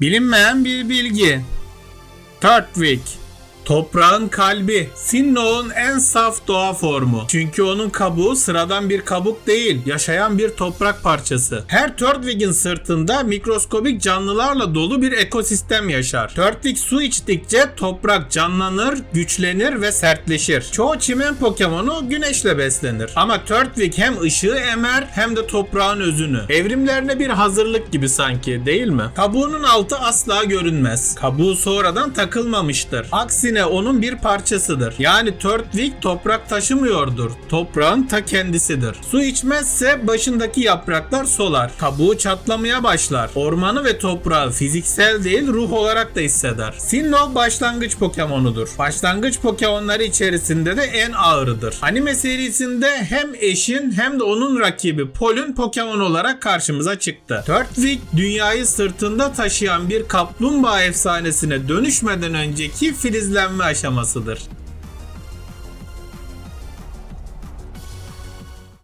Bilinmeyen bir bilgi. Turtwig. Toprağın kalbi. Sinnoh'un en saf doğa formu. Çünkü onun kabuğu sıradan bir kabuk değil, yaşayan bir toprak parçası. Her Turtwig'in sırtında mikroskobik canlılarla dolu bir ekosistem yaşar. Turtwig su içtikçe toprak canlanır, güçlenir ve sertleşir. Çoğu çimen Pokemon'u güneşle beslenir. Ama Turtwig hem ışığı emer hem de toprağın özünü. Evrimlerine bir hazırlık gibi sanki değil mi? Kabuğunun altı asla görünmez. Kabuğu sonradan takılmamıştır. Aksine onun bir parçasıdır. Yani Turtwig toprak taşımıyordur. Toprağın ta kendisidir. Su içmezse başındaki yapraklar solar. Kabuğu çatlamaya başlar. Ormanı ve toprağı fiziksel değil ruh olarak da hisseder. Sinnoh başlangıç Pokemon'udur. Başlangıç Pokemon'ları içerisinde de en ağırıdır. Anime serisinde hem eşin hem de onun rakibi Pol'ün Pokemon olarak karşımıza çıktı. Turtwig dünyayı sırtında taşıyan bir kaplumbağa efsanesine dönüşmeden önceki filizlenme aşamasıdır.